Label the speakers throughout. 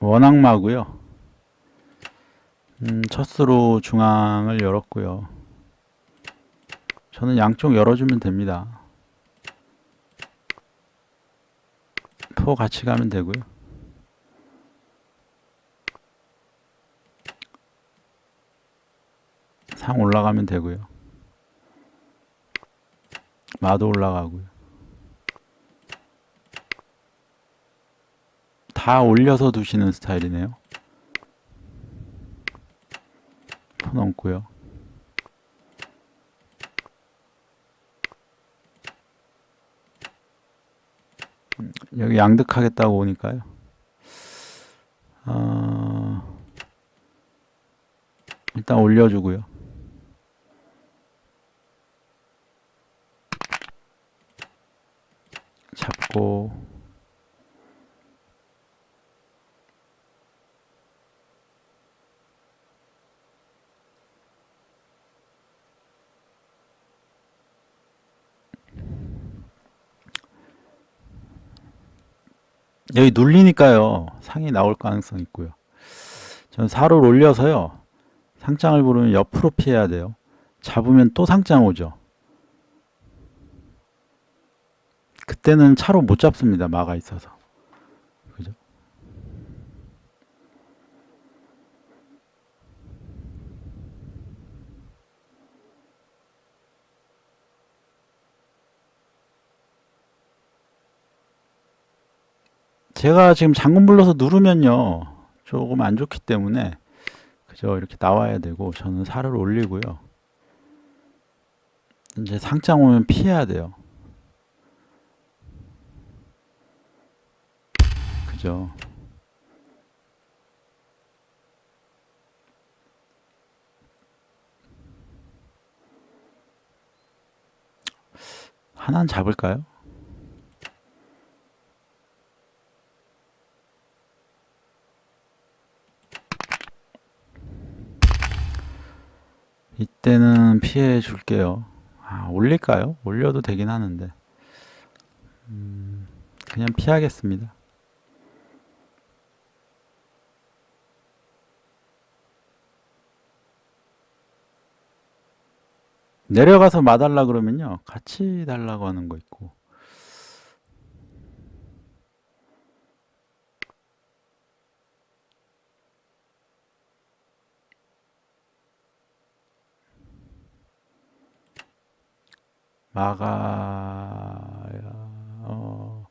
Speaker 1: 원악마고요. 음, 첫수로 중앙을 열었고요. 저는 양쪽 열어주면 됩니다. 포 같이 가면 되고요. 상 올라가면 되고요. 마도 올라가고요. 다 올려서 두시는 스타일이네요. 포 넘고요. 음, 여기 양득하겠다고 오니까요. 어, 일단 올려주고요. 잡고 여기 눌리니까요. 상이 나올 가능성 있고요. 저는 살을 올려서요. 상장을 부르면 옆으로 피해야 돼요. 잡으면 또 상장 오죠. 그때는 차로 못 잡습니다. 마가 있어서 그죠 제가 지금 장군 불러서 누르면요 조금 안 좋기 때문에 그죠 이렇게 나와야 되고 저는 살을 올리고요. 이제 상장 오면 피해야 돼요. 그죠? 하나는 잡을까요? 이때는 피해 줄게요. 아, 올릴까요? 올려도 되긴 하는데. 음, 그냥 피하겠습니다. 내려가서 마달라 그러면요. 같이 달라고 하는 거 있고. 마가야, 어,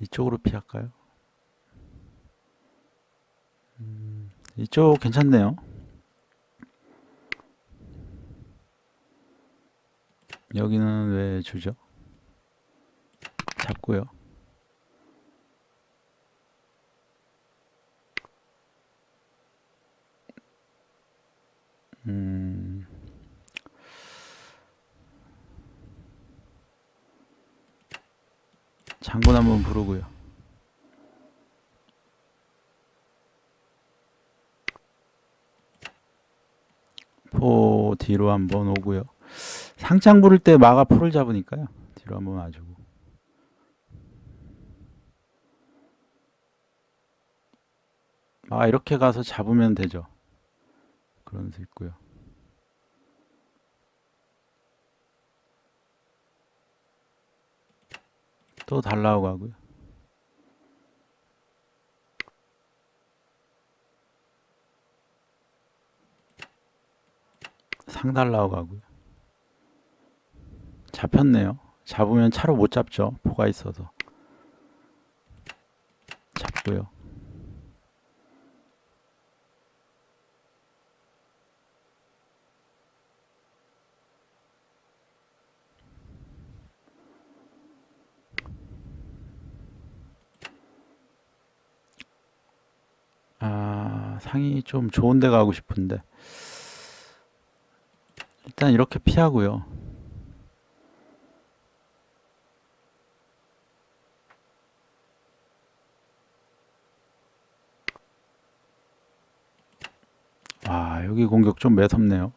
Speaker 1: 이쪽으로 피할까요? 음, 이쪽 괜찮네요. 여기는 왜 주죠? 잡고요. 음, 장군 한번 부르고요. 포 뒤로 한번 오고요. 상장 부를 때 마가 포를 잡으니까요. 뒤로 한번 와주고. 아, 이렇게 가서 잡으면 되죠. 그런 수 있고요. 또 달라고 하고요. 상 달라고 하고요. 잡혔네요. 잡으면 차로 못 잡죠. 포가 있어서. 잡고요. 아, 상이 좀 좋은 데 가고 싶은데. 일단 이렇게 피하고요. 아, 여기 공격 좀 매섭네요.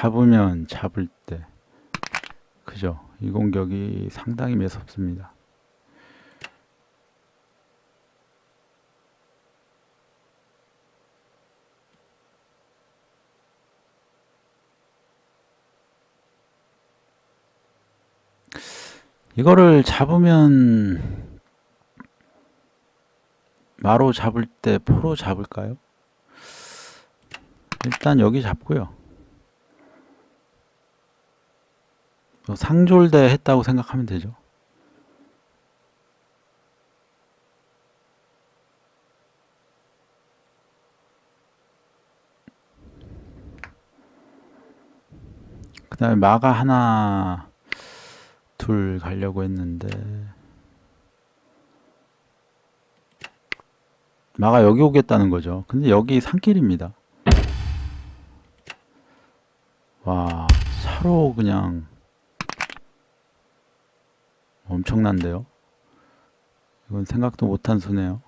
Speaker 1: 잡으면 잡을 때 그죠? 이 공격이 상당히 매섭습니다. 이거를 잡으면 마로 잡을 때 포로 잡을까요? 일단 여기 잡고요. 어, 상졸대 했다고 생각하면 되죠. 그 다음에 마가 하나 둘 가려고 했는데 마가 여기 오겠다는 거죠. 근데 여기 산길입니다. 와, 차로 그냥 엄청난데요. 이건 생각도 못한 수네요.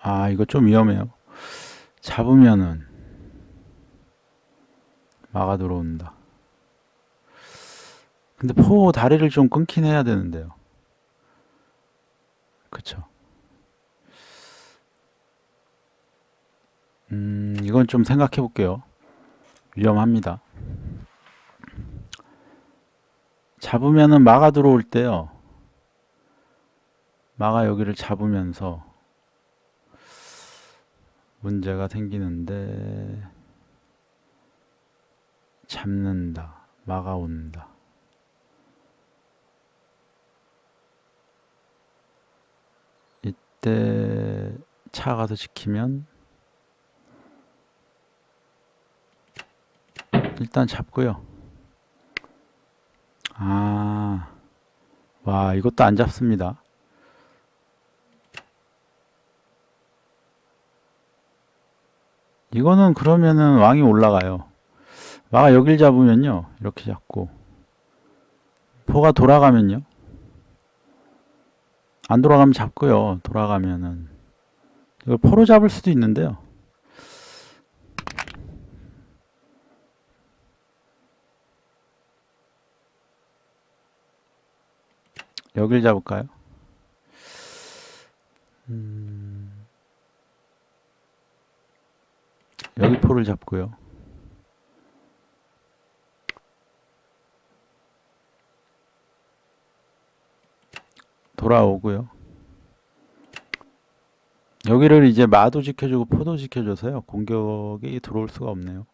Speaker 1: 아, 이거 좀 위험해요. 잡으면은 마가 들어온다. 근데 포 다리를 좀 끊긴 해야 되는데요. 그쵸. 음, 이건 좀 생각해 볼게요. 위험합니다. 잡으면은 마가 들어올 때요. 마가 여기를 잡으면서 문제가 생기는데 잡는다. 마가 온다. 이때 차 가서 지키면 일단 잡고요. 아, 와, 이것도 안 잡습니다. 이거는 그러면은 왕이 올라가요. 마가 여길 잡으면요. 이렇게 잡고. 포가 돌아가면요. 안 돌아가면 잡고요. 돌아가면은. 이걸 포로 잡을 수도 있는데요. 여길 잡을까요? 음, 여기 포를 잡고요. 돌아오고요. 여기를 이제 마도 지켜주고 포도 지켜줘서요. 공격이 들어올 수가 없네요.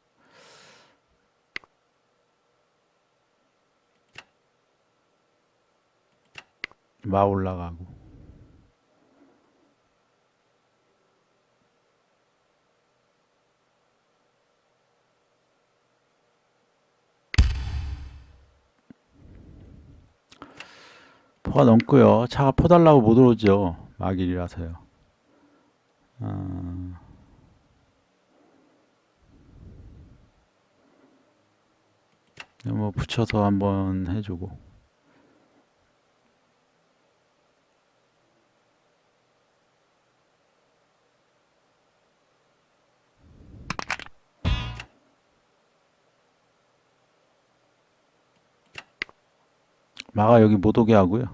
Speaker 1: 마 올라가고. 포가 넘고요. 차가 포 달라고 못 오죠. 막일이라서요. 아, 뭐 붙여서 한번 해주고. 마가 여기 못 오게 하고요.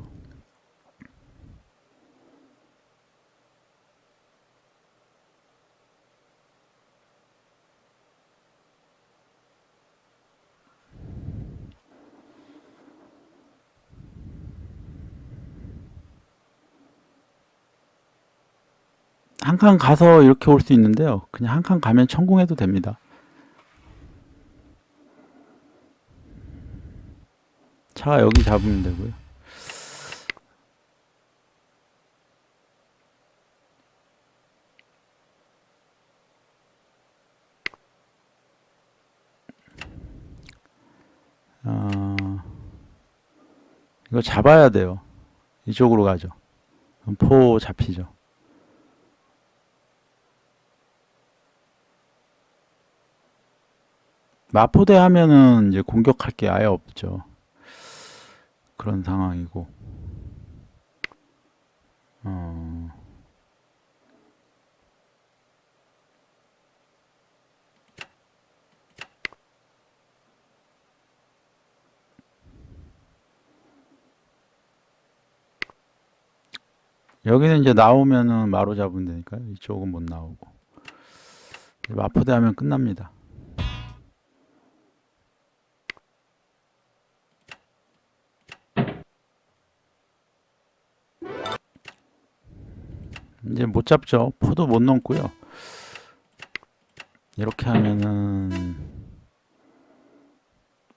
Speaker 1: 한 칸 가서 이렇게 올 수 있는데요. 그냥 한 칸 가면 천공해도 됩니다. 차가 여기 잡으면 되고요. 어, 이거 잡아야 돼요. 이쪽으로 가죠. 포 잡히죠. 마포대 하면은 이제 공격할 게 아예 없죠. 그런 상황이고. 어. 여기는 이제 나오면은 마로 잡으면 되니까 이쪽은 못 나오고 마포대 하면 끝납니다. 이제 못 잡죠. 포도 못 넘고요. 이렇게 하면은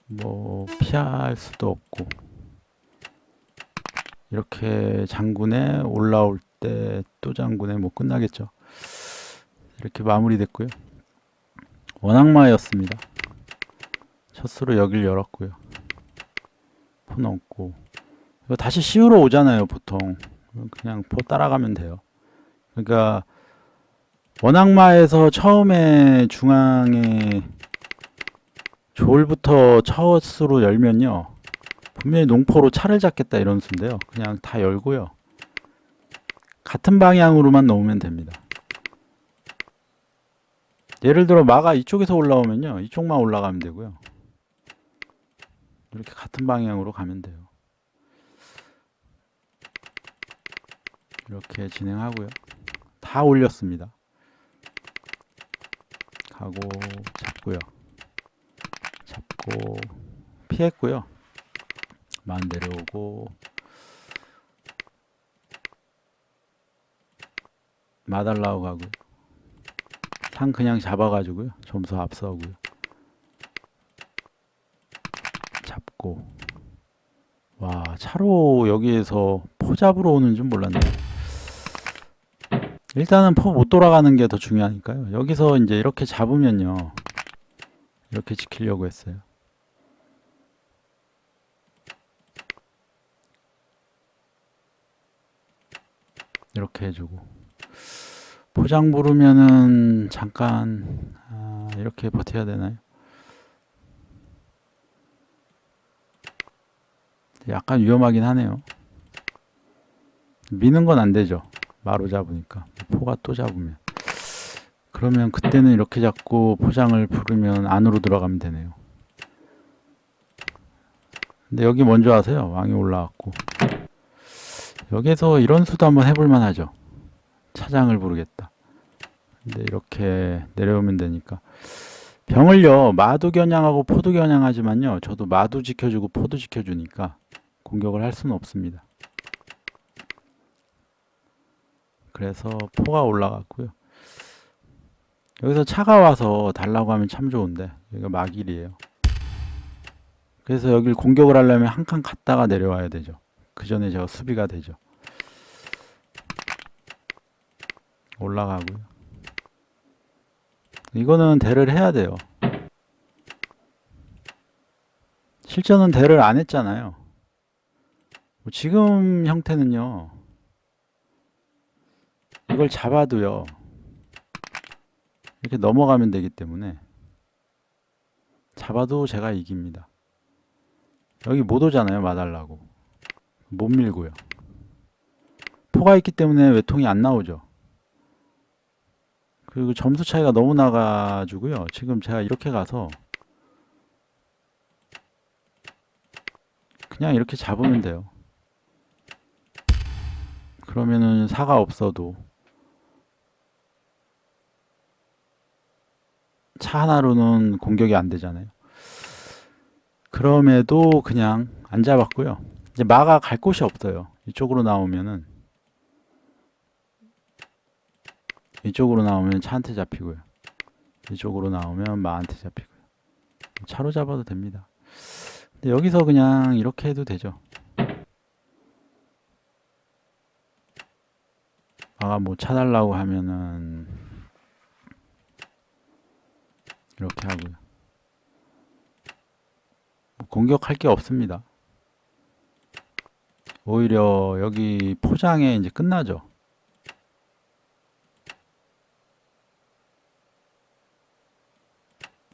Speaker 1: 뭐 피할 수도 없고 이렇게 장군에 올라올 때 또 장군에 뭐 끝나겠죠. 이렇게 마무리됐고요. 원악마였습니다. 첫 수로 여길 열었고요. 포 넣고 이거 다시 시우러 오잖아요, 보통. 그냥 포 따라가면 돼요. 그러니까 원악마에서 처음에 중앙에 졸부터 첫수로 열면요. 분명히 농포로 차를 잡겠다 이런 수인데요. 그냥 다 열고요. 같은 방향으로만 놓으면 됩니다. 예를 들어 마가 이쪽에서 올라오면요. 이쪽만 올라가면 되고요. 이렇게 같은 방향으로 가면 돼요. 이렇게 진행하고요. 다 올렸습니다. 가고 잡고요. 잡고 피했고요. 만 내려오고 마달라고 가고요. 상 그냥 잡아가지고요. 점수 앞서고요. 잡고 와 차로 여기에서 포 잡으러 오는 줄 몰랐네요. 일단은 포 못 돌아가는 게 더 중요하니까요. 여기서 이제 이렇게 잡으면요. 이렇게 지키려고 했어요. 이렇게 해주고 포장 부르면은 잠깐 아, 이렇게 버텨야 되나요? 약간 위험하긴 하네요. 미는 건 안 되죠. 마로 잡으니까 포가 또 잡으면 그러면 그때는 이렇게 잡고 포장을 부르면 안으로 들어가면 되네요. 근데 여기 먼저 하세요. 왕이 올라왔고 여기서 이런 수도 한번 해볼 만 하죠. 차장을 부르겠다. 근데 이렇게 내려오면 되니까 병을요 마도 겨냥하고 포도 겨냥하지만요 저도 마도 지켜주고 포도 지켜주니까 공격을 할 수는 없습니다. 그래서 포가 올라갔고요. 여기서 차가 와서 달라고 하면 참 좋은데 여기가 막일이에요. 그래서 여기를 공격을 하려면 한 칸 갔다가 내려와야 되죠. 그 전에 제가 수비가 되죠. 올라가고요. 이거는 대를 해야 돼요. 실전은 대를 안 했잖아요. 뭐 지금 형태는요. 이걸 잡아도요. 이렇게 넘어가면 되기 때문에 잡아도 제가 이깁니다. 여기 못 오잖아요. 마달라고. 못 밀고요. 포가 있기 때문에 외통이 안 나오죠. 그리고 점수 차이가 너무 나가지고요. 지금 제가 이렇게 가서 그냥 이렇게 잡으면 돼요. 그러면은 사가 없어도 차 하나로는 공격이 안 되잖아요. 그럼에도 그냥 안 잡았고요. 이제 마가 갈 곳이 없어요. 이쪽으로 나오면은 이쪽으로 나오면 차한테 잡히고요. 이쪽으로 나오면 마한테 잡히고요. 차로 잡아도 됩니다. 근데 여기서 그냥 이렇게 해도 되죠. 마가 뭐 차달라고 하면은 이렇게 하고요. 뭐 공격할 게 없습니다. 오히려 여기 포장에 이제 끝나죠.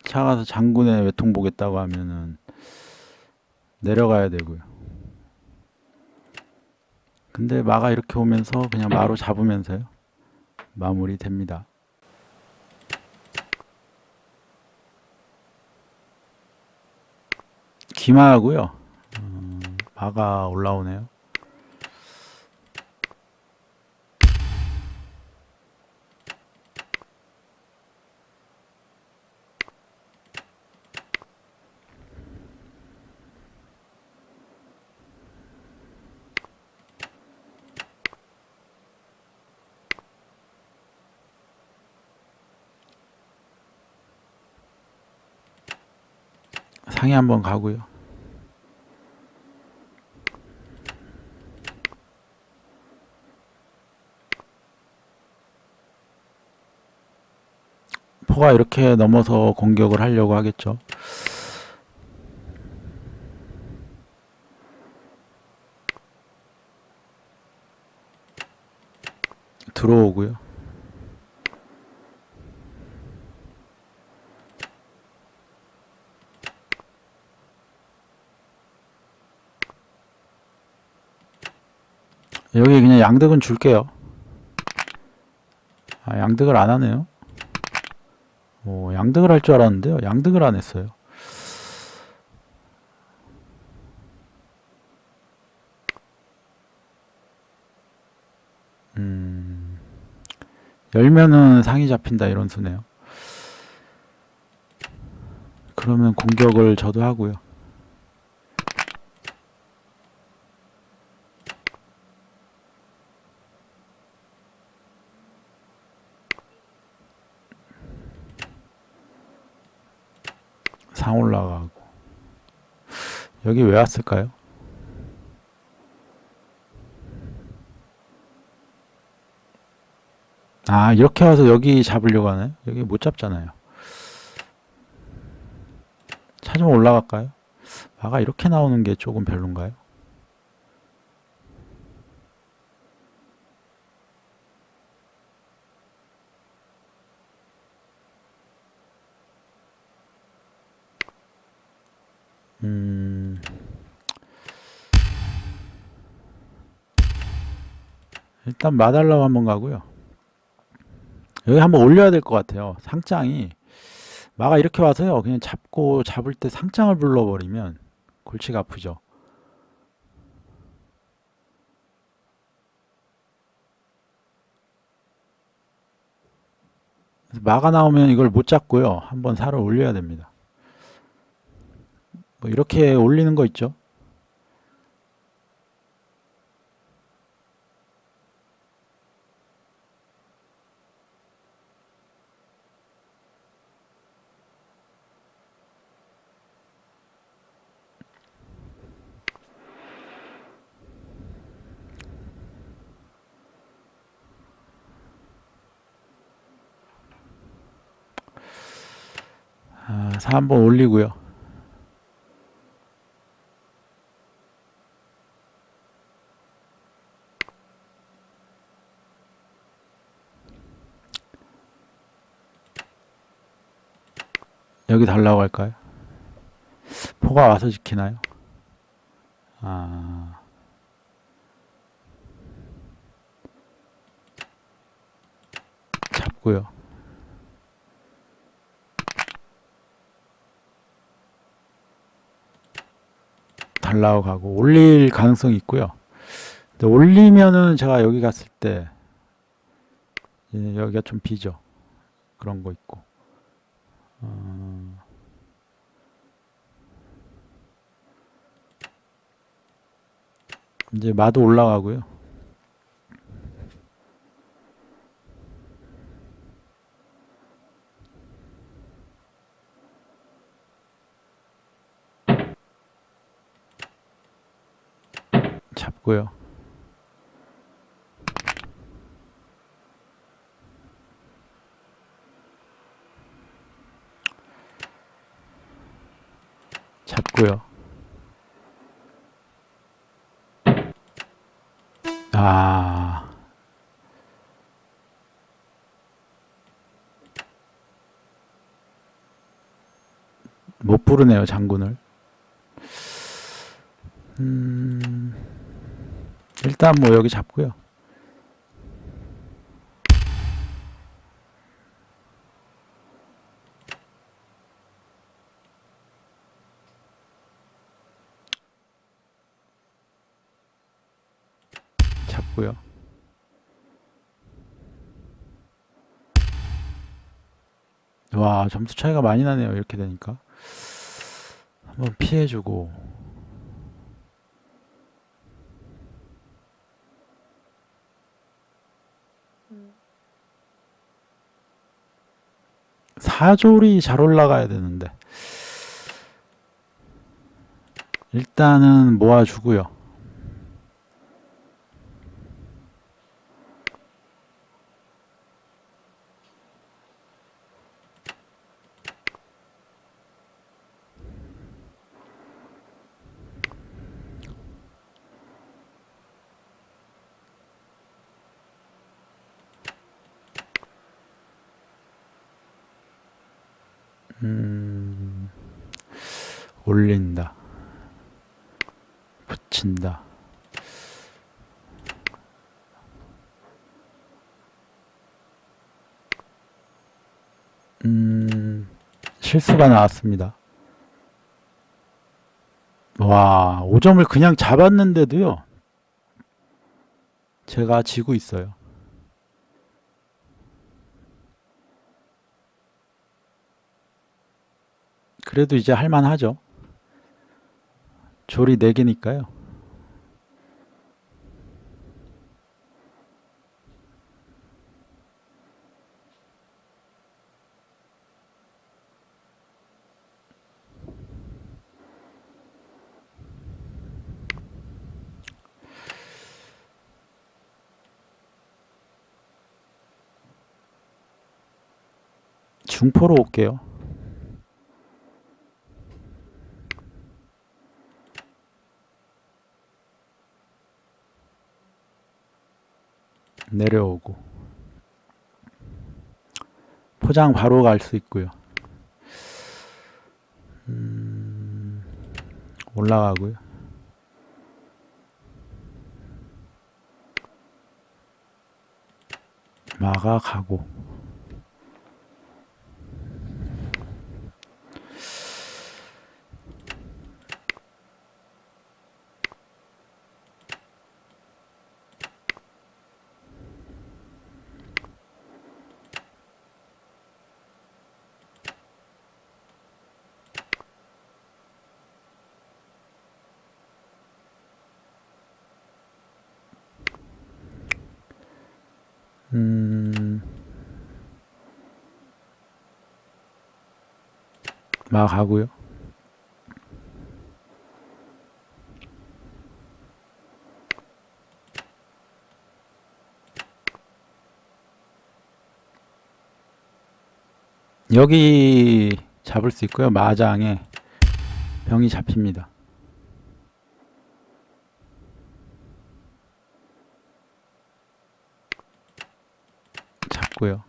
Speaker 1: 차 가서 장군의 외통 보겠다고 하면은 내려가야 되고요. 근데 마가 이렇게 오면서 그냥 마로 잡으면서요. 마무리 됩니다. 기마하고요. 음, 마가 올라오네요. 상해 한번 가고요. 포가 이렇게 넘어서 공격을 하려고 하겠죠. 들어오고요. 여기 그냥 양득은 줄게요. 아, 양득을 안 하네요. 오, 양득을 할 줄 알았는데요. 양득을 안 했어요. 음, 열면은 상이 잡힌다 이런 수네요. 그러면 공격을 저도 하고요. 상 올라가고 여기 왜 왔을까요? 아 이렇게 와서 여기 잡으려고 하네 여기 못 잡잖아요 차 좀 올라갈까요? 마가 이렇게 나오는 게 조금 별론가요? 음, 일단 마달라고 한번 가고요. 여기 한번 올려야 될 것 같아요. 상장이 마가 이렇게 와서요. 그냥 잡고 잡을 때 상장을 불러버리면 골치가 아프죠. 마가 나오면 이걸 못 잡고요. 한번 살을 올려야 됩니다. 뭐 이렇게 올리는 거 있죠. 아, 사 한번 올리고요. 여기 달라고 할까요? 포가 와서 지키나요? 아, 잡고요. 달라고 가고 올릴 가능성이 있고요. 올리면은 제가 여기 갔을 때 예, 여기가 좀 비죠. 그런 거 있고. 어, 이제 마도 올라가고요. 잡고요. 잡고요. 아, 못 부르네요, 장군을. 음, 일단 뭐 여기 잡고요. 잡고요. 와, 점수 차이가 많이 나네요. 이렇게 되니까. 한번 피해주고. 사졸이 잘 올라가야 되는데 일단은 모아주고요. 음, 올린다. 붙인다. 음, 실수가 나왔습니다. 와, 5점을 그냥 잡았는데도요. 제가 지고 있어요. 그래도 이제 할만하죠. 조리 4개니까요. 중포로 올게요. 내려오고 포장 바로 갈 수 있고요. 음, 올라가고요. 마가 가고 음, 마 가고요. 여기 잡을 수 있고요. 마장에 병이 잡힙니다. 잡고요.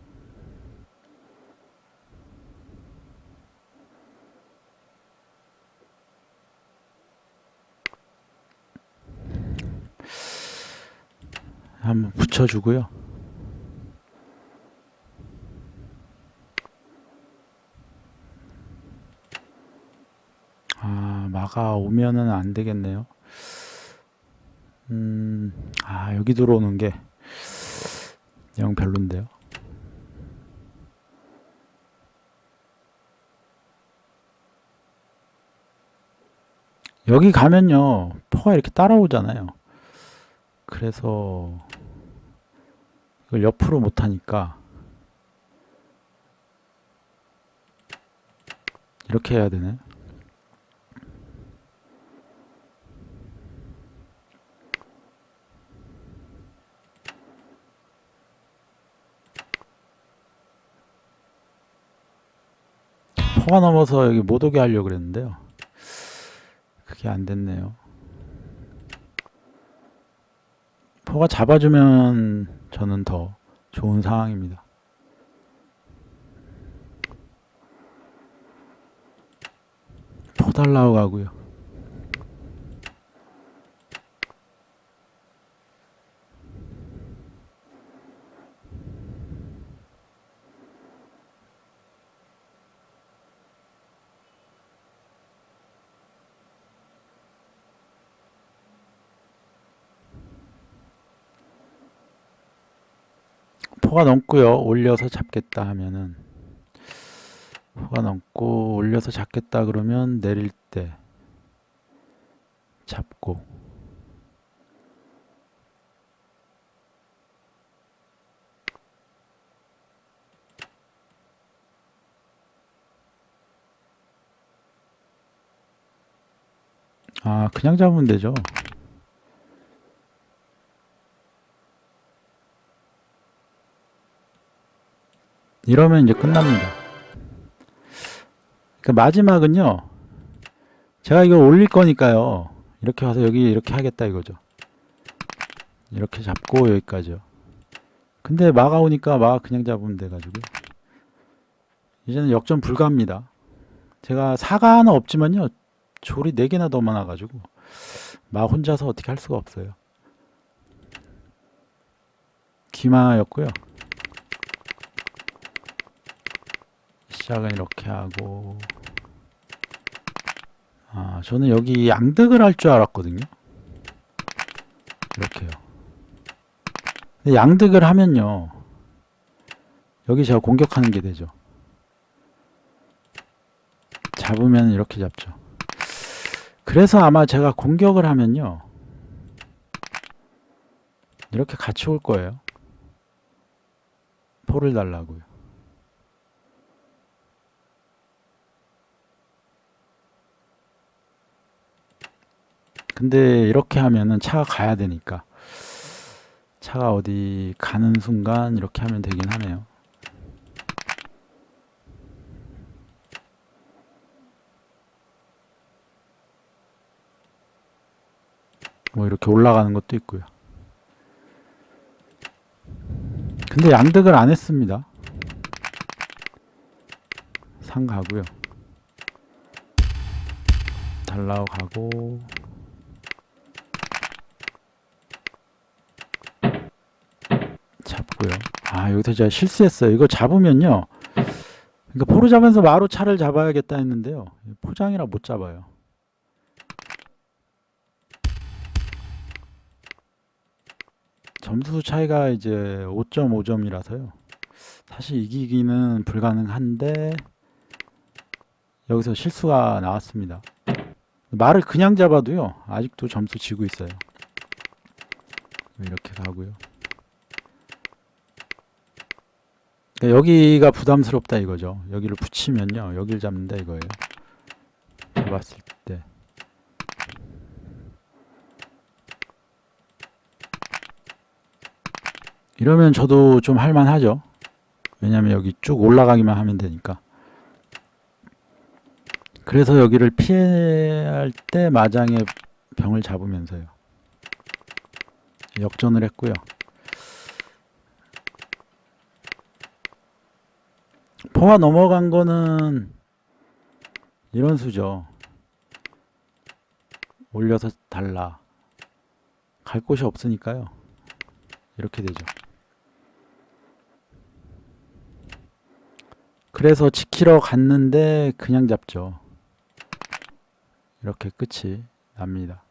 Speaker 1: 한번 붙여주고요. 아, 마가 오면은 안 되겠네요. 음, 아, 여기 들어오는 게 영 별론데요. 여기 가면요, 포가 이렇게 따라오잖아요. 그래서 이걸 옆으로 못 하니까 이렇게 해야 되네. 포가 넘어서 여기 못 오게 하려고 그랬는데요. 그게 안 됐네요. 포가 잡아주면 저는 더 좋은 상황입니다. 포 달라고 가고요. 포가 넘고요. 올려서 잡겠다 하면은 포가 넘고 올려서 잡겠다 그러면 내릴 때 잡고 아, 그냥 잡으면 되죠. 이러면 이제 끝납니다. 그러니까 마지막은요. 제가 이걸 올릴 거니까요. 이렇게 와서 여기 이렇게 하겠다 이거죠. 이렇게 잡고 여기까지요. 근데 마가 오니까 마 그냥 잡으면 돼가지고 이제는 역전 불가합니다. 제가 사가 하나 없지만요. 졸이 4개나 더 많아가지고 마 혼자서 어떻게 할 수가 없어요. 기마였고요. 시작은 이렇게 하고 아 저는 여기 양득을 할 줄 알았거든요. 이렇게요. 양득을 하면요. 여기 제가 공격하는 게 되죠. 잡으면 이렇게 잡죠. 그래서 아마 제가 공격을 하면요. 이렇게 같이 올 거예요. 포를 달라고요. 근데 이렇게 하면은 차가 가야 되니까 차가 어디 가는 순간 이렇게 하면 되긴 하네요. 뭐 이렇게 올라가는 것도 있고요. 근데 양득을 안 했습니다. 상 가고요. 달라고 가고 잡고요. 아 여기서 제가 실수했어요. 이거 잡으면요. 그러니까 포를 잡으면서 마루 차를 잡아야겠다 했는데요. 포장이라 못 잡아요. 점수 차이가 이제 5.5점이라서요. 사실 이기기는 불가능한데 여기서 실수가 나왔습니다. 말을 그냥 잡아도요. 아직도 점수 지고 있어요. 이렇게 가고요. 그러니까 여기가 부담스럽다 이거죠. 여기를 붙이면요. 여기를 잡는다 이거예요. 잡았을 때. 이러면 저도 좀 할만하죠. 왜냐면 여기 쭉 올라가기만 하면 되니까. 그래서 여기를 피할 때 마장의 병을 잡으면서요. 역전을 했고요. 포화 넘어간 거는 이런 수죠. 올려서 달라. 갈 곳이 없으니까요. 이렇게 되죠. 그래서 지키러 갔는데 그냥 잡죠. 이렇게 끝이 납니다.